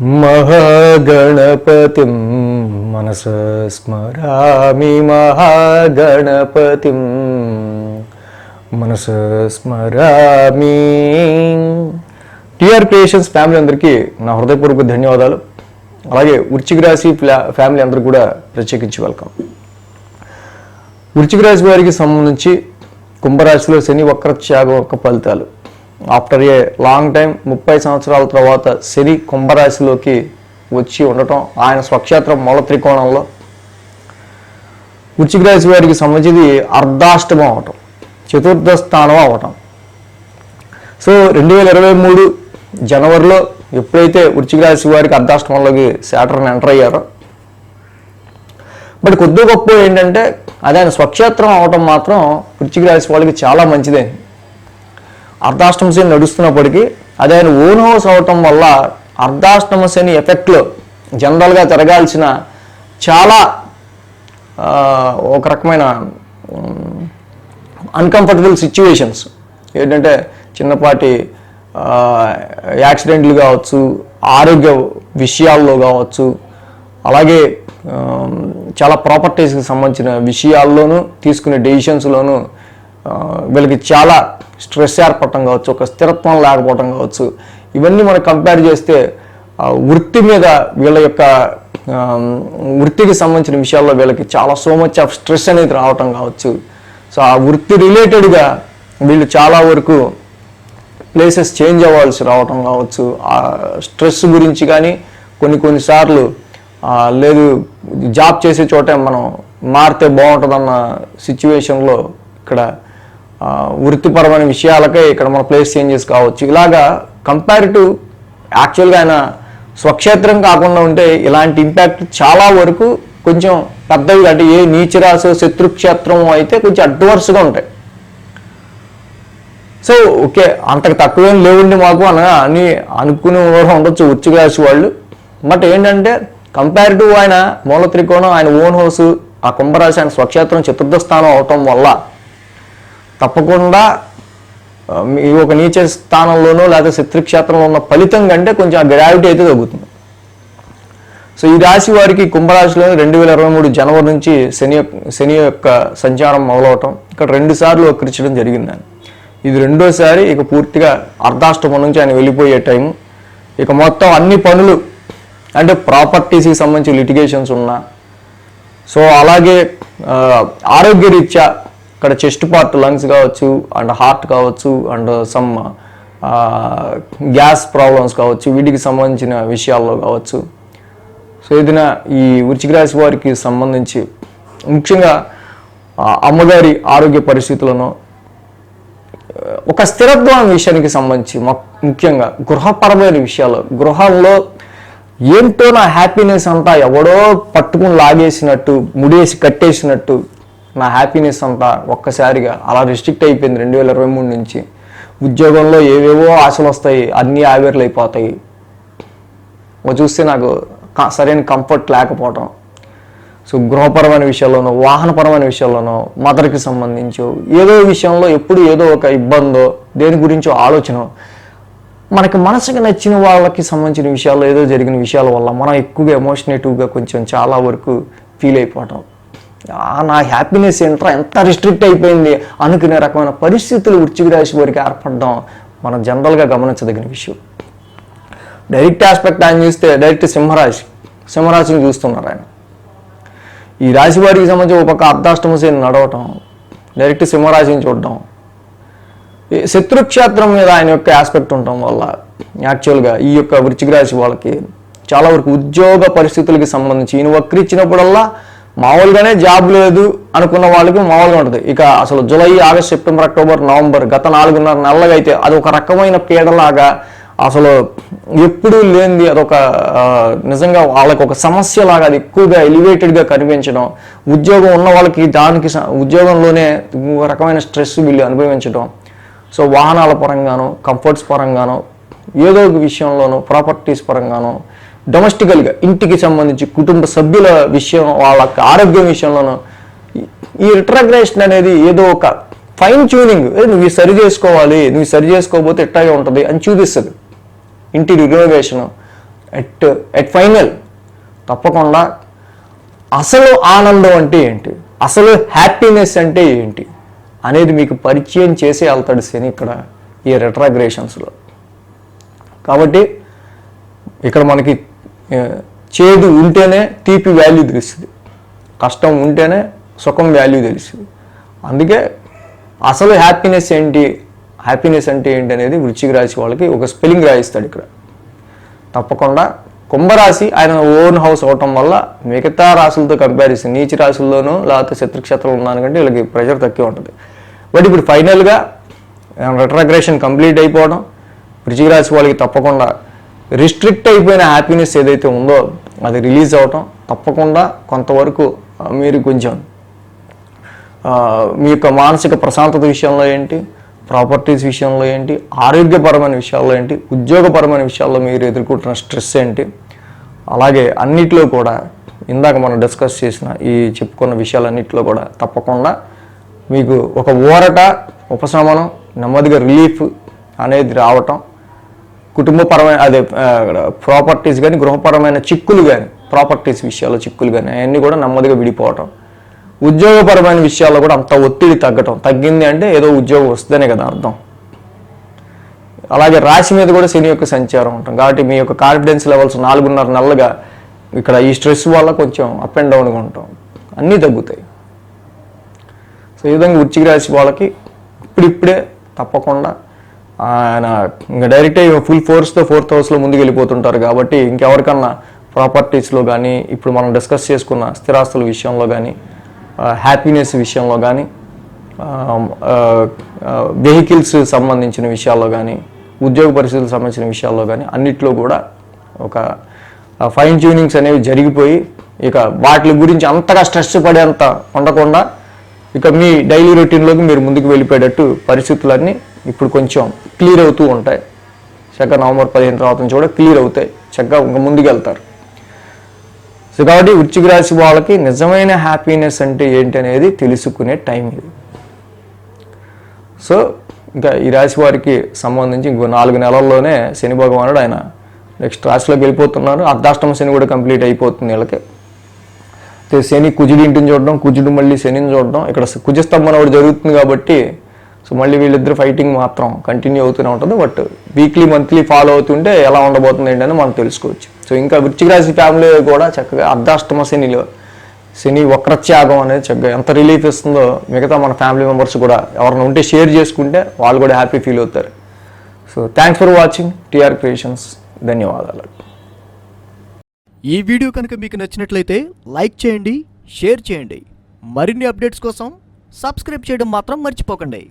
మహాగణపతిం మనస స్మరామి మహాగణపతిం మనస స్మరామి. టిఆర్ క్రియేషన్స్ ఫ్యామిలీ అందరికీ నా హృదయపూర్వక ధన్యవాదాలు. అలాగే వృచ్చిక రాశి ఫ్లా- ఫ్యామిలీ అందరూ కూడా ప్రత్యేకించి వెల్కమ్. వృచ్చిక రాశి వారికి సంబంధించి కుంభరాశిలో శని వక్రత్యాగం యొక్క ఫలితాలు. ఆఫ్టర్ ఏ లాంగ్ టైం ముప్పై సంవత్సరాల తర్వాత శని కుంభరాశిలోకి వచ్చి ఉండటం ఆయన స్వక్షేత్రం మూల త్రికోణంలో. వృచ్చిక రాశి వారికి సంబంధించి అర్ధాష్టమం అవటం చతుర్థ స్థానం అవటం. సో రెండు వేల ఇరవై మూడు జనవరిలో ఎప్పుడైతే వృచ్చిక రాశి వారికి అర్ధాష్టమంలోకి శాటర్న్ ఎంటర్ అయ్యారో బట్ కొద్ది గొప్ప ఏంటంటే అది ఆయన స్వక్షేత్రం అవటం మాత్రం వృచ్చిక రాశి వాళ్ళకి చాలా మంచిదైంది అర్ధాష్టమ శని నడుస్తున్నప్పటికీ అది ఆయన ఓన్ హౌస్ అవటం వల్ల అర్ధాష్టమ శని ఎఫెక్ట్లో జనరల్గా తిరగాల్సిన చాలా ఒక రకమైన అన్కంఫర్టబుల్ సిచ్యువేషన్స్ ఏంటంటే చిన్నపాటి యాక్సిడెంట్లు కావచ్చు ఆరోగ్య విషయాల్లో కావచ్చు అలాగే చాలా ప్రాపర్టీస్కి సంబంధించిన విషయాల్లోనూ తీసుకునే డెసిషన్స్లోనూ వీళ్ళకి చాలా స్ట్రెస్ ఏర్పడటం కావచ్చు ఒక స్థిరత్వం లేకపోవటం కావచ్చు ఇవన్నీ మనం కంపేర్ చేస్తే వృత్తి మీద వీళ్ళ యొక్క వృత్తికి సంబంధించిన విషయాల్లో వీళ్ళకి చాలా సో మచ్ ఆఫ్ స్ట్రెస్ అనేది రావటం కావచ్చు. సో ఆ వృత్తి రిలేటెడ్గా వీళ్ళు చాలా వరకు ప్లేసెస్ చేంజ్ అవ్వాల్సి రావటం కావచ్చు. ఆ స్ట్రెస్ గురించి కానీ కొన్ని కొన్నిసార్లు లేదు జాబ్ చేసే చోటే మనం మారితే బాగుంటుందన్న సిచ్యువేషన్లో ఇక్కడ వృత్తిపరమైన విషయాలకే ఇక్కడ మన ప్లేస్ చేంజెస్ కావచ్చు. ఇలాగా కంపారిటివ్ యాక్చువల్గా ఆయన స్వక్షేత్రం కాకుండా ఉంటే ఇలాంటి ఇంపాక్ట్ చాలా వరకు కొంచెం పెద్దవి అంటే ఏ నీచరాశ శత్రుక్షేత్రం అయితే కొంచెం అడ్వర్స్గా ఉంటాయి. సో ఓకే అంతకు తక్కువేం లేవండి మాకు అని అని అనుకునే వారు ఉండొచ్చు ఉచ్చు రాశి వాళ్ళు. బట్ ఏంటంటే కంపారిటివ్ ఆయన మూల త్రికోణం ఆయన ఓన్ హౌస్ ఆ కుంభరాశి ఆయన స్వక్షేత్రం చతుర్థ స్థానం అవటం వల్ల తప్పకుండా మీ ఒక నీచ స్థానంలోనో లేదా శత్రుక్షేత్రంలో ఉన్న ఫలితం కంటే కొంచెం ఆ గ్రావిటీ అయితే తగ్గుతుంది. సో ఈ రాశి వారికి కుంభరాశిలో రెండు వేల ఇరవై మూడు జనవరి నుంచి శని యొక్క- శని యొక్క సంచారం మొదలవటం ఇక్కడ రెండు సార్లు వక్రించడం ఇది రెండోసారి ఇక పూర్తిగా అర్ధాష్టమం నుంచి ఆయన వెళ్ళిపోయే టైం ఇక మొత్తం అన్ని పనులు అంటే ప్రాపర్టీస్కి సంబంధించి లిటిగేషన్స్ ఉన్నా సో అలాగే ఆరోగ్యరీత్యా ఇక్కడ చెస్ట్ పార్ట్ లంగ్స్ కావచ్చు అండ్ హార్ట్ కావచ్చు అండ్ సమ్ గ్యాస్ ప్రాబ్లమ్స్ కావచ్చు వీటికి సంబంధించిన విషయాల్లో కావచ్చు. సో ఏదైనా ఈ వృచ్చిక రాశి వారికి సంబంధించి ముఖ్యంగా అమ్మగారి ఆరోగ్య పరిస్థితులను ఒక స్థిరత్వం విషయానికి సంబంధించి ముఖ్యంగా గృహపరమైన విషయాలు. గృహంలో ఏంటో నా హ్యాపీనెస్ అంతా ఎవడో పట్టుకుని లాగేసినట్టు ముడేసి కట్టేసినట్టు నా హ్యాపీనెస్ అంతా ఒక్కసారిగా అలా రిస్ట్రిక్ట్ అయిపోయింది రెండు వేల ఇరవై మూడు నుంచి. ఉద్యోగంలో ఏవేవో ఆశలు వస్తాయి అన్నీ ఆవిర్లు అయిపోతాయి చూస్తే నాకు సరైన కంఫర్ట్ లేకపోవటం. సో గృహపరమైన విషయాల్లోనో వాహనపరమైన విషయాల్లోనో మదర్కి సంబంధించో ఏదో విషయంలో ఎప్పుడు ఏదో ఒక ఇబ్బందో దేని గురించో ఆలోచన. మనకి మనసుకి నచ్చిన వాళ్ళకి సంబంధించిన విషయాల్లో ఏదో జరిగిన విషయాల వల్ల మనం ఎక్కువగా ఎమోషనేటివ్గా కొంచెం చాలా వరకు ఫీల్ అయిపోవటం నా హ్యాపీనెస్ ఏంట్రా? ఎంత రిస్ట్రిక్ట్ అయిపోయింది? అనుకునే రకమైన పరిస్థితులు వృచ్చిక రాశి వారికి ఏర్పడడం మనం జనరల్గా గమనించదగిన విషయం. డైరెక్ట్ ఆస్పెక్ట్ ఆయన చూస్తే డైరెక్ట్ సింహరాశి. సింహరాశిని చూస్తున్నారు ఆయన. ఈ రాశి వారికి సంబంధించి ఒక పక్క అర్ధాష్టమ శని నడవటం డైరెక్ట్ సింహరాశిని చూడటం ఈ శత్రుక్షేత్రం మీద ఆయన యొక్క ఆస్పెక్ట్ ఉండటం వల్ల యాక్చువల్గా ఈ యొక్క వృచ్చిక రాశి వాళ్ళకి చాలా వరకు ఉద్యోగ పరిస్థితులకి సంబంధించి ఈయన వక్రిచ్చినప్పుడల్లా మామూలుగానే జాబ్ లేదు అనుకున్న వాళ్ళకి మామూలుగా ఉంటుంది. ఇక అసలు July August September October November గత నాలుగున్నర నెలలుగా అయితే అది ఒక రకమైన పీడలాగా అసలు ఎప్పుడూ లేనిది అదొక నిజంగా వాళ్ళకి ఒక సమస్యలాగా అది ఎక్కువగా ఎలివేటెడ్గా కనిపించడం ఉద్యోగం ఉన్న వాళ్ళకి దానికి స- ఉద్యోగంలోనే రకమైన స్ట్రెస్ వీళ్ళు అనుభవించడం. సో వాహనాల పరంగాను కంఫర్ట్స్ పరంగాను ఏదో ఒక విషయంలోనూ ప్రాపర్టీస్ పరంగాను డొమెస్టికల్గా ఇంటికి సంబంధించి కుటుంబ సభ్యుల విషయం వాళ్ళ ఆరోగ్యం విషయంలోనూ ఈ- రిట్రాగ్రేషన్ అనేది ఏదో ఒక ఫైన్ ట్యూనింగ్ నువ్వు సరి చేసుకోవాలి నువ్వు సరి చేసుకోకపోతే ఎట్టాగే ఉంటుంది అని చూపిస్తుంది. ఇంటి రినోవేషన్ ఎట్ ఎట్ ఫైనల్ తప్పకుండా అసలు ఆనందం అంటే ఏంటి? అసలు హ్యాపీనెస్ అంటే ఏంటి? అనేది మీకు పరిచయం చేసే వెళ్తాడు శని ఇక్కడ ఈ రెట్రాగ్రేషన్స్లో కాబట్టి ఇక్కడ మనకి చేదు ఉంటేనే తీపి వాల్యూ తెలుస్తుంది. కష్టం ఉంటేనే సుఖం వాల్యూ తెలుస్తుంది. అందుకే అసలు హ్యాపీనెస్ ఏంటి? హ్యాపీనెస్ అంటే ఏంటి అనేది వృచ్చిక రాశి వాళ్ళకి ఒక స్పెల్లింగ్ రాయిస్తాడు ఇక్కడ. తప్పకుండా కుంభరాశి ఆయన ఓన్ హౌస్ అవటం వల్ల మిగతా రాశులతో కంపారిజన్ నీచి రాశుల్లోనూ లేకపోతే శత్రుక్షేత్రంలో ఉన్నాను కంటే వీళ్ళకి ప్రెషర్ తక్కువ ఉంటుంది. బట్ ఇప్పుడు ఫైనల్గా రెట్రాగ్రేషన్ కంప్లీట్ అయిపోవడం వృచ్చిక రాశి వాళ్ళకి తప్పకుండా రిస్ట్రిక్ట్ అయిపోయిన హ్యాపీనెస్ ఏదైతే ఉందో అది రిలీజ్ అవ్వటం తప్పకుండా కొంతవరకు మీరు కొంచెం మీ యొక్క మానసిక ప్రశాంతత విషయంలో ఏంటి ప్రాపర్టీస్ విషయంలో ఏంటి ఆరోగ్యపరమైన విషయాల్లో ఏంటి ఉద్యోగపరమైన విషయాల్లో మీరు ఎదుర్కొంటున్న స్ట్రెస్ ఏంటి అలాగే అన్నిట్లో కూడా ఇందాక మనం డిస్కస్ చేసిన ఈ చెప్పుకున్న విషయాలన్నింటిలో కూడా తప్పకుండా మీకు ఒక ఊరట ఉపశమనం నెమ్మదిగా రిలీఫ్ అనేది రావటం కుటుంబపరమైన అదే ప్రాపర్టీస్ కానీ గృహపరమైన చిక్కులు కానీ ప్రాపర్టీస్ విషయాల్లో చిక్కులు కానీ అవన్నీ కూడా నెమ్మదిగా విడిపోవటం. ఉద్యోగపరమైన విషయాల్లో కూడా అంత ఒత్తిడి తగ్గటం. తగ్గింది అంటే ఏదో ఉద్యోగం వస్తుందనే కదా అర్థం. అలాగే రాశి మీద కూడా శని యొక్క సంచారం ఉంటాం కాబట్టి మీ యొక్క కాన్ఫిడెన్స్ లెవెల్స్ నాలుగున్నర నెలలుగా ఇక్కడ ఈ స్ట్రెస్ వల్ల కొంచెం అప్ అండ్ డౌన్గా ఉంటాం. అన్నీ తగ్గుతాయి. సో ఈ విధంగా వృశ్చిక రాశి వాళ్ళకి ఇప్పుడిప్పుడే తప్పకుండా ఆయన ఇంకా డైరెక్ట్ ఫుల్ ఫోర్స్తో ఫోర్త్ హౌస్లో ముందుకు వెళ్ళిపోతుంటారు కాబట్టి ఇంకెవరికన్నా ప్రాపర్టీస్లో కానీ ఇప్పుడు మనం డిస్కస్ చేసుకున్న స్థిరాస్తుల విషయంలో కానీ హ్యాపీనెస్ విషయంలో కానీ వెహికల్స్ సంబంధించిన విషయాల్లో కానీ ఉద్యోగ పరిస్థితులకు సంబంధించిన విషయాల్లో కానీ అన్నిట్లో కూడా ఒక ఫైన్ ట్యూనింగ్స్ అనేవి జరిగిపోయి ఇక వాటి గురించి అంతగా స్ట్రెస్ పడేంత ఉండకుండా ఇక మీ డైలీ రొటీన్లోకి మీరు ముందుకు వెళ్ళిపోయేటట్టు పరిస్థితులన్నీ ఇప్పుడు కొంచెం క్లియర్ అవుతూ ఉంటాయి. చక్కగా నవంబర్ పదిహేను తర్వాత నుంచి కూడా క్లియర్ అవుతాయి. చక్కగా ఇంకా ముందుకు వెళ్తారు. సో కాబట్టి వృచ్చిక రాశి వాళ్ళకి నిజమైన హ్యాపీనెస్ అంటే ఏంటి అనేది తెలుసుకునే టైం ఇది. సో ఇంకా ఈ రాశి వారికి సంబంధించి ఇంకో నాలుగు నెలల్లోనే శని భగవానుడు ఆయన నెక్స్ట్ రాశిలోకి వెళ్ళిపోతున్నారు. అర్ధాష్టమ శని కూడా కంప్లీట్ అయిపోతుంది వీళ్ళకి. శని కుజుడి ఇంటిని చూడడం కుజుడు మళ్ళీ శనిని చూడడం ఇక్కడ కుజస్తంభన ఒకటి జరుగుతుంది కాబట్టి సో మళ్ళీ వీళ్ళిద్దరు ఫైటింగ్ మాత్రం కంటిన్యూ అవుతూనే ఉంటుంది. బట్ వీక్లీ మంత్లీ ఫాలో అవుతుంటే ఎలా ఉండబోతుంది ఏంటని మనం తెలుసుకోవచ్చు. సో ఇంకా వృశ్చిక రాశి ఫ్యామిలీ కూడా చక్కగా అర్ధాష్టమ శనిలో శని వక్రత్యాగం అనేది చక్కగా ఎంత రిలీఫ్ ఇస్తుందో మిగతా మన ఫ్యామిలీ మెంబర్స్ కూడా ఎవరైనా ఉంటే షేర్ చేసుకుంటే వాళ్ళు కూడా హ్యాపీ ఫీల్ అవుతారు. So thanks for watching TR creations ధన్యవాదాలు. ఈ వీడియో కనుక మీకు నచ్చినట్లయితే లైక్ చేయండి షేర్ చేయండి. మరిన్ని అప్డేట్స్ కోసం సబ్స్క్రైబ్ చేయడం మాత్రం మర్చిపోకండి.